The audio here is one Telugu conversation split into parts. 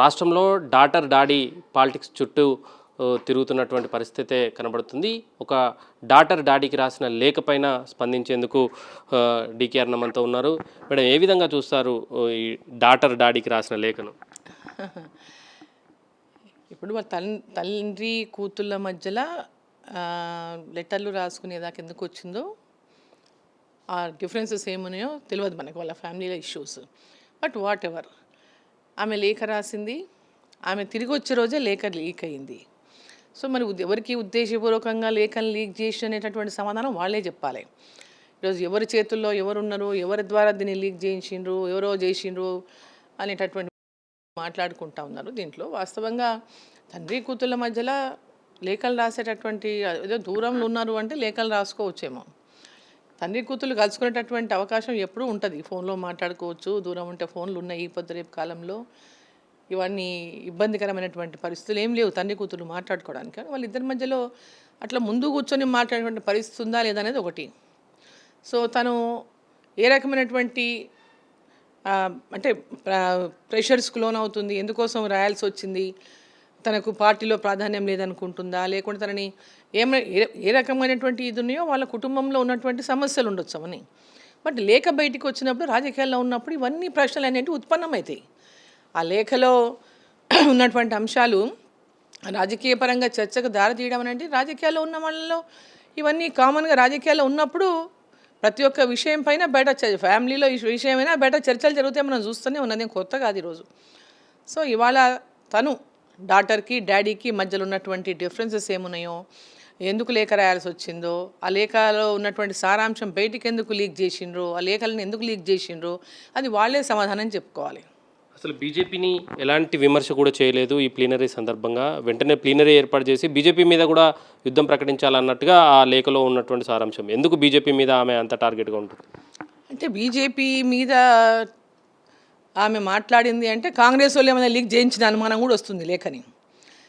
రాష్ట్రంలో డాటర్ డాడీ పాలిటిక్స్ చుట్టూ తిరుగుతున్నటువంటి పరిస్థితే కనబడుతుంది. ఒక డాటర్ డాడీకి రాసిన లేఖ పైన స్పందించేందుకు డికేఆర్ నమ్మంతో ఉన్నారు. మేడం ఏ విధంగా చూస్తారు ఈ డాటర్ డాడీకి రాసిన లేఖను? ఇప్పుడు వాళ్ళ తల్ తండ్రి కూతుళ్ళ మధ్యలో లెటర్లు రాసుకునేదాకా ఎందుకు వచ్చిందో ఆ డిఫరెన్సెస్ ఏమున్నాయో తెలియదు మనకు వాళ్ళ ఫ్యామిలీలో ఇష్యూస్. బట్ వాట్ ఎవర్ ఆమె లేఖ రాసింది. ఆమె తిరిగి వచ్చే రోజే లేఖ లీక్ అయింది. సో మరి ఎవరికి ఉద్దేశపూర్వకంగా లేఖను లీక్ చేసి అనేటటువంటి సమాధానం వాళ్ళే చెప్పాలి. ఈరోజు ఎవరి చేతుల్లో ఎవరున్నారు ఎవరి ద్వారా దీన్ని లీక్ చేయించిండ్రు ఎవరో చేసిండ్రు అనేటటువంటి మాట్లాడుకుంటా ఉన్నారు. దీంట్లో వాస్తవంగా తండ్రి కూతుళ్ళ మధ్యలో లేఖలు రాసేటటువంటి ఏదో దూరంలో ఉన్నారు అంటే లేఖలు రాసుకోవచ్చేమో. తండ్రి కూతురు కలుసుకునేటటువంటి అవకాశం ఎప్పుడూ ఉంటుంది. ఫోన్లో మాట్లాడుకోవచ్చు దూరం ఉంటే ఫోన్లు ఉన్నాయి ఈ పొద్దు రేపు కాలంలో. ఇవన్నీ ఇబ్బందికరమైనటువంటి పరిస్థితులు ఏం లేవు తండ్రి కూతురు మాట్లాడుకోవడానికి. వాళ్ళ ఇద్దరి మధ్యలో అట్లా ముందు కూర్చొని మాట్లాడేటువంటి పరిస్థితి ఉందా లేదా అనేది ఒకటి. సో తను ఏ రకమైనటువంటి అంటే ప్రెషర్స్కి లోన్ అవుతుంది ఎందుకోసం రాయాల్సి వచ్చింది తనకు పార్టీలో ప్రాధాన్యం లేదనుకుంటుందా? లేకుంటే తనని ఏమ ఏ- ఏ రకమైనటువంటి ఇది ఉన్నాయో వాళ్ళ కుటుంబంలో ఉన్నటువంటి సమస్యలు ఉండొచ్చు అని బట్ లేఖ బయటికి వచ్చినప్పుడు రాజకీయాల్లో ఉన్నప్పుడు ఇవన్నీ ప్రశ్నలు అనేవి ఉత్పన్నమవుతాయి ఆ లేఖలో ఉన్నటువంటి అంశాలు రాజకీయ పరంగా చర్చకు దారితీయడం అనేది రాజకీయాల్లో ఉన్న వాళ్ళలో ఇవన్నీ కామన్గా రాజకీయాల్లో ఉన్నప్పుడు ప్రతి ఒక్క విషయం పైన బయట చ- ఫ్యామిలీలో ఈ విషయమైనా బయట చర్చలు జరుగుతాయి మనం చూస్తూనే ఉన్నది. ఏం కొత్త కాదు ఈరోజు. సో ఇవాళ తను డాటర్కి డాడీకి మధ్యలో ఉన్నటువంటి డిఫరెన్సెస్ ఏమున్నాయో ఎందుకు లేఖ రాయాల్సి వచ్చిందో ఆ లేఖలో ఉన్నటువంటి సారాంశం బయటికి ఎందుకు లీక్ చేసిండ్రో ఆ లేఖలను ఎందుకు లీక్ చేసిండ్రో అది వాళ్ళే సమాధానం చెప్పుకోవాలి. అసలు బీజేపీని ఎలాంటి విమర్శ కూడా చేయలేదు ఈ ప్లీనరీ సందర్భంగా. వెంటనే ప్లీనరీ ఏర్పాటు చేసి బీజేపీ మీద కూడా యుద్ధం ప్రకటించాలన్నట్టుగా ఆ లేఖలో ఉన్నటువంటి సారాంశం. ఎందుకు బీజేపీ మీద ఆమె అంత టార్గెట్గా ఉంటుంది? అంటే బీజేపీ మీద ఆమె మాట్లాడింది అంటే కాంగ్రెస్ వాళ్ళు ఏమైనా లీక్ చేయించిన అనుమానం కూడా వస్తుంది లేఖని.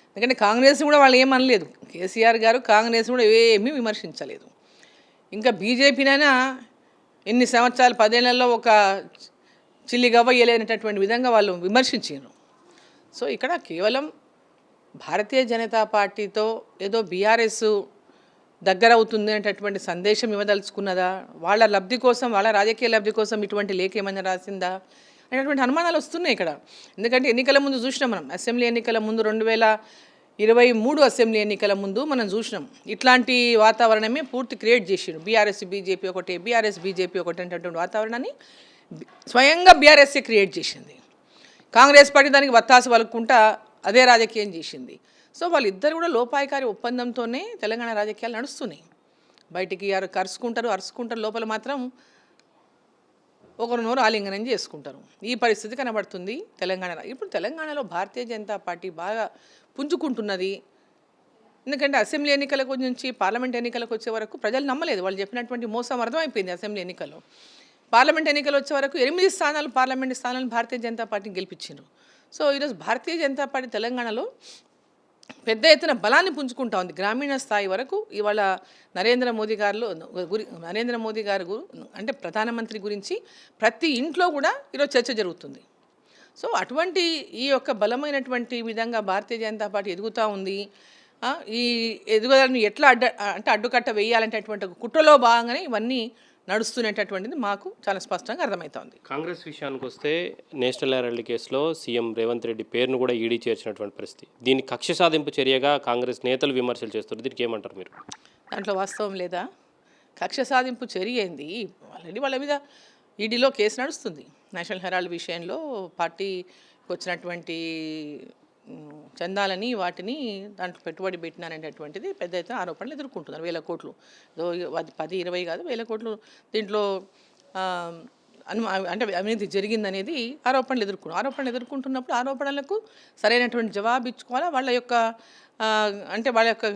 ఎందుకంటే కాంగ్రెస్ కూడా వాళ్ళు ఏమనలేదు కేసీఆర్ గారు కాంగ్రెస్ కూడా ఏమీ విమర్శించలేదు. ఇంకా బీజేపీనైనా ఎన్ని సంవత్సరాలు పదేళ్ళలో ఒక చిల్లి గవ్వ విధంగా వాళ్ళు విమర్శించారు సో ఇక్కడ కేవలం భారతీయ జనతా పార్టీతో ఏదో బీఆర్ఎస్ దగ్గర అవుతుంది అనేటటువంటి సందేశం ఇవ్వదలుచుకున్నదా? వాళ్ళ లబ్ధి కోసం వాళ్ళ రాజకీయ లబ్ధి కోసం ఇటువంటి లేఖ ఏమైనా రాసిందా? అనేటువంటి అనుమానాలు వస్తున్నాయి ఇక్కడ. ఎందుకంటే ఎన్నికల ముందు చూసినాం మనం. అసెంబ్లీ ఎన్నికల ముందు రెండు వేల ఇరవై మూడు అసెంబ్లీ ఎన్నికల ముందు మనం చూసినాం. ఇట్లాంటి వాతావరణమే పూర్తి క్రియేట్ చేసిండు. బీఆర్ఎస్ బీజేపీ ఒకటి బీఆర్ఎస్ బీజేపీ ఒకటి అనేటటువంటి వాతావరణాన్ని స్వయంగా బీఆర్ఎస్ఏ క్రియేట్ చేసింది. కాంగ్రెస్ పార్టీ దానికి వత్తాసు వలుకుంటా అదే రాజకీయం చేసింది. సో వాళ్ళిద్దరు కూడా లోపాయకారి ఒప్పందంతోనే తెలంగాణ రాజకీయాలు నడుస్తున్నాయి. బయటికి అరు కరుచుకుంటారు అరుసుకుంటారు లోపల మాత్రం ఒకరు నోరు ఆలింగనం చేసుకుంటారు. ఈ పరిస్థితి కనబడుతుంది తెలంగాణలో. ఇప్పుడు తెలంగాణలో భారతీయ జనతా పార్టీ బాగా పుంజుకుంటున్నది. ఎందుకంటే అసెంబ్లీ ఎన్నికలకు నుంచి పార్లమెంట్ ఎన్నికలకు వచ్చే వరకు ప్రజలు నమ్మలేదు. వాళ్ళు చెప్పినటువంటి మోసం అర్థమైపోయింది అసెంబ్లీ ఎన్నికల్లో. పార్లమెంట్ ఎన్నికలు వచ్చే వరకు ఎనిమిది స్థానాలు పార్లమెంట్ స్థానాలు భారతీయ జనతా పార్టీని గెలిపించారు సో ఈరోజు భారతీయ జనతా పార్టీ తెలంగాణలో పెద్ద ఎత్తున బలాన్ని పుంజుకుంటా ఉంది. గ్రామీణ స్థాయి వరకు ఇవాళ నరేంద్ర మోదీ గారిలో గురి నరేంద్ర మోదీ గారు అంటే ప్రధానమంత్రి గురించి ప్రతి ఇంట్లో కూడా ఈరోజు చర్చ జరుగుతుంది. సో అటువంటి ఈ యొక్క బలమైనటువంటి విధంగా భారతీయ జనతా పార్టీ ఎదుగుతూ ఉంది. ఈ ఎదుగుదలను ఎట్లా అడ్డ అంటే అడ్డుకట్ట వేయాలంటే అటువంటి కుట్రలో భాగంగానే ఇవన్నీ నడుస్తున్నటువంటిది మాకు చాలా స్పష్టంగా అర్థమవుతోంది కాంగ్రెస్ విషయానికి వస్తే నేషనల్ హెరాల్డ్ కేసులో సీఎం రేవంత్ రెడ్డి పేరును కూడా ఈడీ చేర్చినటువంటి పరిస్థితి. దీన్ని కక్ష సాధింపు చర్యగా కాంగ్రెస్ నేతలు విమర్శలు చేస్తారు దీనికి ఏమంటారు మీరు? దాంట్లో వాస్తవం లేదా? కక్ష సాధింపు చర్య ఏంది? ఆల్రెడీ వాళ్ళ మీద ఈడీలో కేసు నడుస్తుంది. నేషనల్ హెరాల్డ్ విషయంలో పార్టీకి వచ్చినటువంటి చందాలని వాటిని దాంట్లో పెట్టుబడి పెట్టినారనేటటువంటిది పెద్ద అయితే ఆరోపణలు ఎదుర్కొంటున్నారు వేల కోట్లు. పది ఇరవై కాదు వేల కోట్లు దీంట్లో అను అంటే అవినీతి జరిగిందనేది ఆరోపణలు ఎదుర్కొన్నారు ఆరోపణలు ఎదుర్కొంటున్నప్పుడు ఆరోపణలకు సరైనటువంటి జవాబు ఇచ్చుకోవాలా వాళ్ళ యొక్క అంటే వాళ్ళ యొక్క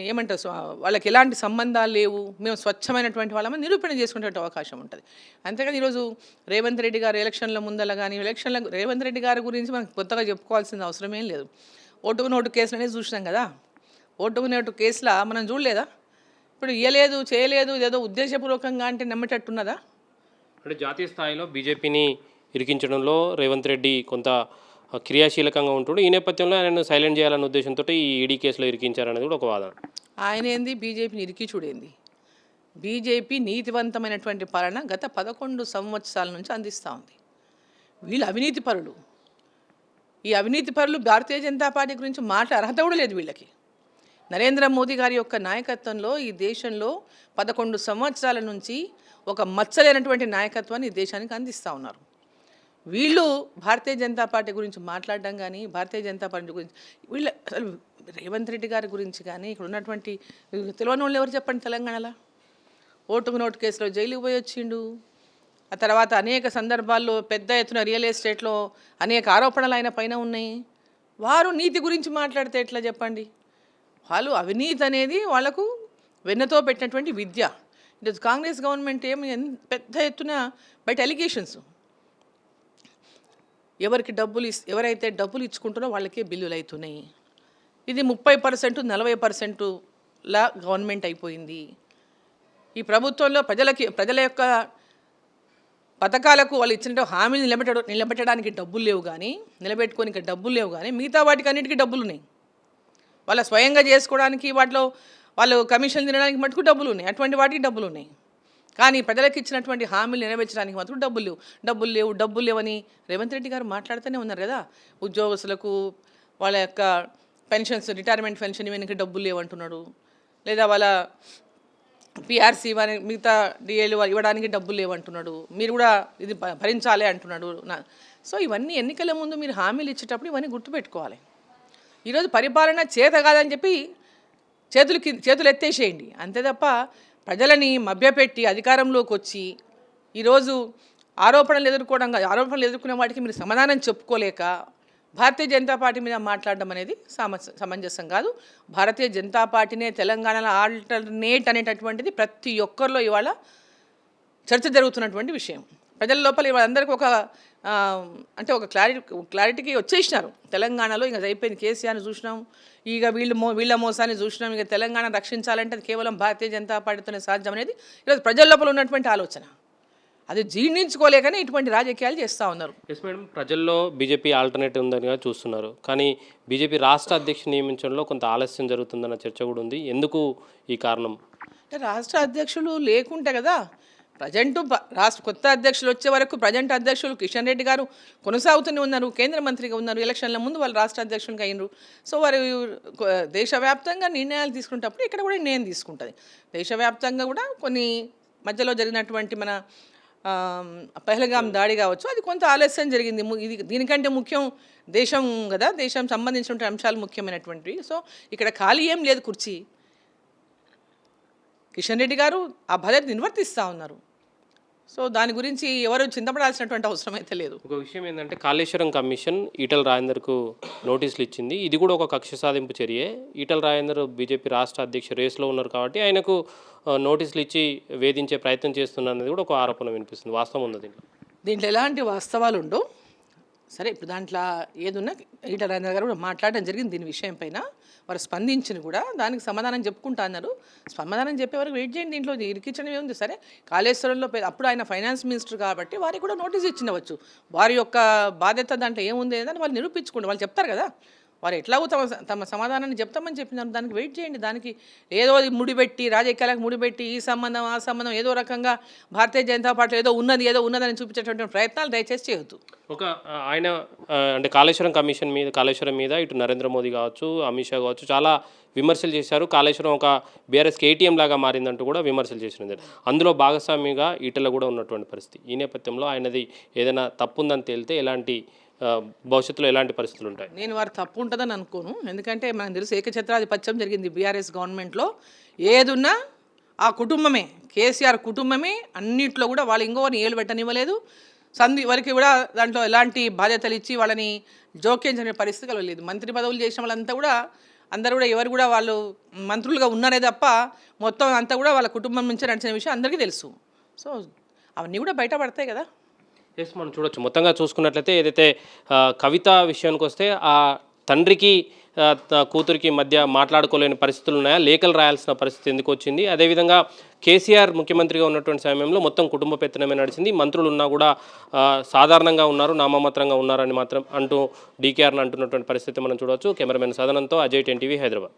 ఏమంటారు వాళ్ళకి ఎలాంటి సంబంధాలు లేవు మేము స్వచ్ఛమైనటువంటి వాళ్ళమని నిరూపణ చేసుకునేటువంటి అవకాశం ఉంటుంది. అంతేకాదు ఈరోజు రేవంత్ రెడ్డి గారు ఎలక్షన్ల ముందల కానీ ఎలక్షన్ల రేవంత్ రెడ్డి గారి గురించి మనకు కొత్తగా చెప్పుకోవాల్సిన అవసరం ఏం లేదు. ఓటుకు నోటు కేసులనే అనేది చూసినాం కదా. ఓటుకు నోటు కేసులా మనం చూడలేదా? ఇప్పుడు ఇయ్యలేదు చేయలేదు ఏదో ఉద్దేశపూర్వకంగా అంటే నమ్మేటట్టున్నదా? అంటే జాతీయ స్థాయిలో బీజేపీని ఇరికించడంలో రేవంత్ రెడ్డి కొంత క్రియాశీలకంగా ఉంటుండే. ఈ నేపథ్యంలో ఆయన సైలెంట్ చేయాలనే ఉద్దేశంతో ఈ ఈడీ కేసులో ఇరికించారనేది కూడా ఒక వాదన. ఆయన ఏంది? బీజేపీని ఇరికి చూడేంది. బీజేపీ నీతివంతమైనటువంటి పాలన గత పదకొండు సంవత్సరాల నుంచి అందిస్తూ ఉంది. వీళ్ళు అవినీతి పరులు. ఈ అవినీతి పరులు భారతీయ జనతా పార్టీ గురించి మాట అర్హత కూడా లేదు వీళ్ళకి. నరేంద్ర మోదీ గారి యొక్క నాయకత్వంలో ఈ దేశంలో పదకొండు సంవత్సరాల నుంచి ఒక మచ్చలేనటువంటి నాయకత్వాన్ని ఈ దేశానికి అందిస్తూ ఉన్నారు. వీళ్ళు భారతీయ జనతా పార్టీ గురించి మాట్లాడడం కానీ భారతీయ జనతా పార్టీ గురించి వీళ్ళ అసలు రేవంత్ రెడ్డి గారి గురించి కానీ ఇక్కడ ఉన్నటువంటి తెలియని వాళ్ళు ఎవరు చెప్పండి తెలంగాణలో? ఓటుకు నోటు కేసులో జైలుకి పోయి వచ్చిండు. ఆ తర్వాత అనేక సందర్భాల్లో పెద్ద ఎత్తున రియల్ ఎస్టేట్లో అనేక ఆరోపణలు ఆయన పైన ఉన్నాయి. వారు నీతి గురించి మాట్లాడితే ఎట్లా చెప్పండి? వాళ్ళు అవినీతి అనేది వాళ్ళకు వెన్నతో పెట్టినటువంటి విద్య. ఇటు కాంగ్రెస్ గవర్నమెంట్ ఏమి ఎన్- పెద్ద ఎత్తున బయట ఎలిగేషన్స్ ఎవరికి డబ్బులు ఇస్ ఎవరైతే డబ్బులు ఇచ్చుకుంటున్నో వాళ్ళకే బిల్లులు అవుతున్నాయి. ఇది ముప్పై పర్సెంట్ నలభై పర్సెంటులా గవర్నమెంట్ అయిపోయింది. ఈ ప్రభుత్వంలో ప్రజలకి ప్రజల యొక్క పథకాలకు వాళ్ళు ఇచ్చిన హామీలు నిలబెట్ట నిలబెట్టడానికి డబ్బులు లేవు కానీ నిలబెట్టుకోనికి డబ్బులు లేవు కానీ మిగతా వాటికి అన్నిటికీ డబ్బులు ఉన్నాయి. వాళ్ళ స్వయంగా చేసుకోవడానికి వాటిలో వాళ్ళు కమిషన్ తినడానికి మటుకు డబ్బులు ఉన్నాయి. అటువంటి వాటికి డబ్బులు ఉన్నాయి. కానీ ప్రజలకు ఇచ్చినటువంటి హామీలు నెరవేర్చడానికి మాత్రం డబ్బులు లేవు. డబ్బులు లేవు డబ్బులు లేవని రేవంత్ రెడ్డి గారు మాట్లాడుతూనే ఉన్నారు కదా. ఉద్యోగస్తులకు వాళ్ళ యొక్క పెన్షన్స్ రిటైర్మెంట్ పెన్షన్ ఇవన్నీ డబ్బులు లేవు అంటున్నాడు. లేదా వాళ్ళ పిఆర్సీ వారి మిగతా డిఏలు ఇవ్వడానికి డబ్బులు లేవంటున్నాడు మీరు కూడా ఇది భరించాలి అంటున్నాడు. నా సో ఇవన్నీ ఎన్నికల ముందు మీరు హామీలు ఇచ్చేటప్పుడు ఇవన్నీ గుర్తుపెట్టుకోవాలి. ఈరోజు పరిపాలన చేత కాదని చెప్పి చేతులు చేతులు ఎత్తేసేయండి. అంతే తప్ప ప్రజలని మభ్యపెట్టి అధికారంలోకి వచ్చి ఈరోజు ఆరోపణలు ఎదుర్కోవడం కాదు, ఆరోపణలు ఎదుర్కొనే వాటికి మీరు సమాధానం చెప్పుకోలేక భారతీయ జనతా పార్టీ మీద మాట్లాడడం అనేది సమంజసం కాదు. భారతీయ జనతా పార్టీనే తెలంగాణలో ఆల్టర్నేట్ అనేటటువంటిది ప్రతి ఒక్కరిలో ఇవాళ చర్చ జరుగుతున్నటువంటి విషయం. ప్రజల లోపల వాళ్ళందరికీ ఒక అంటే ఒక క్లారిటీ క్లారిటీకి వచ్చేసినారు. తెలంగాణలో ఇక అయిపోయింది కేసీఆర్ని చూసినాం. ఇక వీళ్ళు మో వీళ్ళ మోసాన్ని చూసినాం. ఇక తెలంగాణ రక్షించాలంటే అది కేవలం భారతీయ జనతా పార్టీతోనే సాధ్యం అనేది ఈరోజు ప్రజల లోపల ఉన్నటువంటి ఆలోచన. అది జీర్ణించుకోలేకనే ఇటువంటి రాజకీయాలు చేస్తూ ఉన్నారు. ఎస్ మేడం ప్రజల్లో బీజేపీ ఆల్టర్నేటివ్ ఉందని చూస్తున్నారు. కానీ బీజేపీ రాష్ట్ర అధ్యక్షుడు నియమించడంలో కొంత ఆలస్యం జరుగుతుందన్న చర్చ కూడా ఉంది. ఎందుకు ఈ కారణం? అంటే రాష్ట్ర అధ్యక్షులు లేకుంటే కదా ప్రజెంట్ రాష్ట్ర కొత్త అధ్యక్షులు వచ్చే వరకు ప్రజెంట్ అధ్యక్షులు కిషన్ రెడ్డి గారు కొనసాగుతూనే ఉన్నారు కేంద్ర మంత్రిగా ఉన్నారు ఎలక్షన్ల ముందు వాళ్ళు రాష్ట్ర అధ్యక్షులుగా అయినరు. సో వారు దేశవ్యాప్తంగా నిర్ణయాలు తీసుకునేటప్పుడు ఇక్కడ కూడా నిర్ణయం తీసుకుంటుంది. దేశవ్యాప్తంగా కూడా కొన్ని మధ్యలో జరిగినటువంటి మన ఆ, దాడి కావచ్చు అది కొంత ఆలస్యం జరిగింది. ఇది దీనికంటే ముఖ్యం దేశం కదా దేశం సంబంధించిన అంశాలు ముఖ్యమైనటువంటివి. సో ఇక్కడ ఖాళీ ఏం లేదు కుర్చీ. కిషన్ రెడ్డి గారు ఆ బాధ్యత నిర్వర్తిస్తూ ఉన్నారు. సో దాని గురించి ఎవరు చింతపడాల్సినటువంటి అవసరం అయితే లేదు. ఒక విషయం ఏంటంటే కాళేశ్వరం కమిషన్ ఈటల రాజేందర్కు నోటీసులు ఇచ్చింది. ఇది కూడా ఒక కక్ష సాధింపు చర్యే. ఈటల రాజేందర్ బీజేపీ రాష్ట్ర అధ్యక్ష రేస్లో ఉన్నారు కాబట్టి ఆయనకు నోటీసులు ఇచ్చి వేధించే ప్రయత్నం చేస్తున్నది కూడా ఒక ఆరోపణ వినిపిస్తుంది వాస్తవం ఉంది దీంట్లో? దీంట్లో ఎలాంటి వాస్తవాలు ఉండవు. సరే ఇప్పుడు దాంట్లో ఏదున్నా ఈట రాజేంద్ర గారు కూడా మాట్లాడడం జరిగింది దీని విషయం పైన. వారు స్పందించిన కూడా. దానికి సమాధానం చెప్పుకుంటా అన్నారు. సమాధానం చెప్పే వరకు వెయిట్ చేయండి దీంట్లో. ఇరికించడం ఏముంది సరే కాళేశ్వరంలో అప్పుడు ఆయన ఫైనాన్స్ మినిస్టర్ కాబట్టి వారికి కూడా నోటీస్ ఇచ్చినవచ్చు వారి యొక్క బాధ్యత దాంట్లో ఏముంది అని వాళ్ళు నిరూపించుకోండి. వాళ్ళు చెప్తారు కదా. వారు ఎట్లాగో తమ తమ సమాధానాన్ని చెప్తామని చెప్పినారు. దానికి వెయిట్ చేయండి. దానికి ఏదో ముడిపెట్టి రాజకీయాలకు ముడిపెట్టి ఈ సంబంధం ఆ సంబంధం ఏదో రకంగా భారతీయ జనతా పార్టీ ఏదో ఉన్నది ఏదో ఉన్నదని చూపించేటువంటి ప్రయత్నాలు దయచేసి చేయొద్దు. ఒక ఆయన అంటే కాళేశ్వరం కమిషన్ మీద కాళేశ్వరం మీద ఇటు నరేంద్ర మోదీ కావచ్చు అమిత్ షా కావచ్చు చాలా విమర్శలు చేశారు. కాళేశ్వరం ఒక బీఆర్ఎస్కి ఏటీఎం లాగా మారిందంటూ కూడా విమర్శలు చేసినది అందులో భాగస్వామిగా ఈటల కూడా ఉన్నటువంటి పరిస్థితి. ఈ నేపథ్యంలో ఆయనది ఏదైనా తప్పుందని తేలితే ఎలాంటి భవిష్యత్తులో ఎలాంటి పరిస్థితులు ఉంటాయి? నేను వారు తప్పు ఉంటుందని అనుకోను. ఎందుకంటే మనకు తెలుసు ఏకఛత్రాధిపత్యం జరిగింది బీఆర్ఎస్ గవర్నమెంట్లో. ఏదున్నా ఆ కుటుంబమే కేసీఆర్ కుటుంబమే అన్నిట్లో కూడా వాళ్ళు ఇంకోని ఏలు పెట్టనివ్వలేదు. సంధి వరకు కూడా దాంట్లో ఎలాంటి బాధ్యతలు ఇచ్చి వాళ్ళని జోక్యం చేయని పరిస్థితి కలగలేదు. మంత్రి పదవులు చేసిన వాళ్ళంతా కూడా అందరూ కూడా ఎవరు కూడా వాళ్ళు మంత్రులుగా ఉన్నారే తప్ప మొత్తం అంతా కూడా వాళ్ళ కుటుంబం నుంచి నడిచిన విషయం అందరికీ తెలుసు. సో అవన్నీ కూడా బయటపడతాయి కదా. ఎస్ మనం చూడొచ్చు. మొత్తంగా చూసుకున్నట్లయితే ఏదైతే కవిత విషయానికి వస్తే ఆ తండ్రికి కూతురికి మధ్య మాట్లాడుకోలేని పరిస్థితులు ఉన్నాయా? లేఖలు రాయాల్సిన పరిస్థితి ఎందుకు వచ్చింది? అదేవిధంగా కేసీఆర్ ముఖ్యమంత్రిగా ఉన్నటువంటి సమయంలో మొత్తం కుటుంబ పెత్తనమే నడిచింది. మంత్రులు ఉన్నా కూడా సాధారణంగా ఉన్నారు నామమాత్రంగా ఉన్నారని మాత్రం అంటూ డీకేఆర్ని అంటున్నటువంటి పరిస్థితి మనం చూడవచ్చు కెమెరామెన్ సదనంతో అజయ్ టెన్ టీవీ హైదరాబాద్.